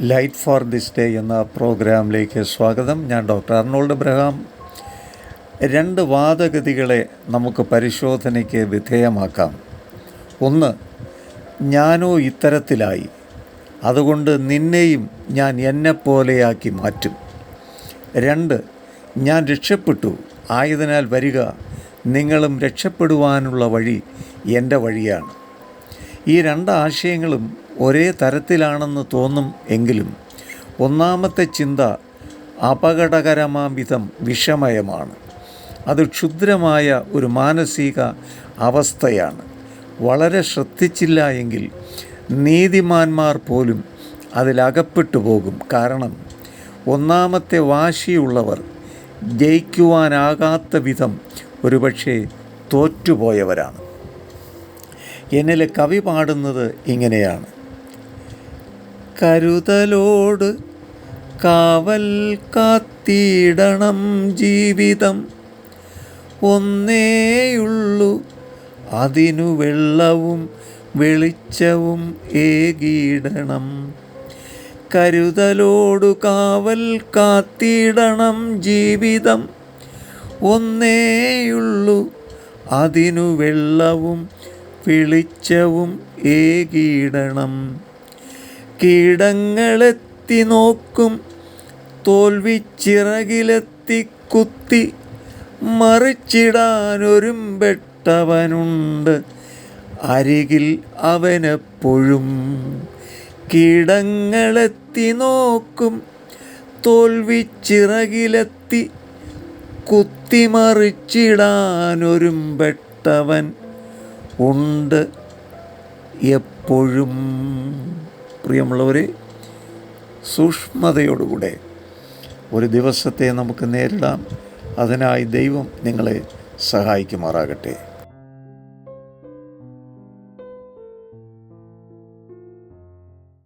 Light for this day എന്ന പ്രോഗ്രാമിലേക്ക് സ്വാഗതം. ഞാൻ ഡോക്ടർ അർണോൾഡ് ബ്രഹാം രണ്ട് വാദഗതികളെ നമുക്ക് പരിശോധനയ്ക്ക് വിധേയമാക്കാം. ഒന്ന് ഞാനോ ഇത്തരത്തിലായി. അതുകൊണ്ട് നിന്നെയും ഞാൻ എന്നെപ്പോലെയാക്കി മാറ്റും. രണ്ട് ഞാൻ രക്ഷപ്പെട്ടു. ആയതിനാൽ വരിക നിങ്ങളും രക്ഷപ്പെടുവാനുള്ള വഴി എന്റെ വഴിയാണ്. ഈ രണ്ട് ആശയങ്ങളും ഒരേ തരത്തിലാണെന്ന് തോന്നും എങ്കിലും ഒന്നാമത്തെ ചിന്ത അപകടകരമാവിധം വിഷമയമാണ്. അത് ക്ഷുദ്രമായ ഒരു മാനസിക അവസ്ഥയാണ്. വളരെ ശ്രദ്ധിച്ചില്ല എങ്കിൽ നീതിമാന്മാർ പോലും അതിലകപ്പെട്ടു പോകും. കാരണം ഒന്നാമത്തെ വാശിയുള്ളവർ ജയിക്കുവാനാകാത്ത വിധം ഒരുപക്ഷെ തോറ്റുപോയവരാണ്. എന്നിലെ കവി പാടുന്നത് ഇങ്ങനെയാണ്. കരുതലോട് കാവൽ കാത്തിടണം ജീവിതം. ഒന്നേയുള്ളൂ അതിനു വെള്ളവും വെളിച്ചവും ഏകീടണം. കരുതലോടു കാവൽ കാത്തിടണം ജീവിതം. ഒന്നേയുള്ളൂ അതിനു വെള്ളവും വെളിച്ചവും ഏകീടണം. കീടങ്ങളെത്തി നോക്കും തോൽവിച്ചിറകിലെത്തി കുത്തി മറിച്ചിടാനൊരുമ്പെട്ടവനുണ്ട്. അരികിൽ അവനെപ്പോഴും കീടങ്ങളെത്തി നോക്കും തോൽവിച്ചിറകിലെത്തി കുത്തിമറിച്ചിടാനൊരുമ്പെട്ടവൻ ഉണ്ട് എപ്പോഴും. പ്രിയമുള്ളവരെ സൂക്ഷ്മതയോടുകൂടെ ഒരു ദിവസത്തെ നമുക്ക് നേരിടാം. അതിനായി ദൈവം നിങ്ങളെ സഹായിക്കുമാറാകട്ടെ.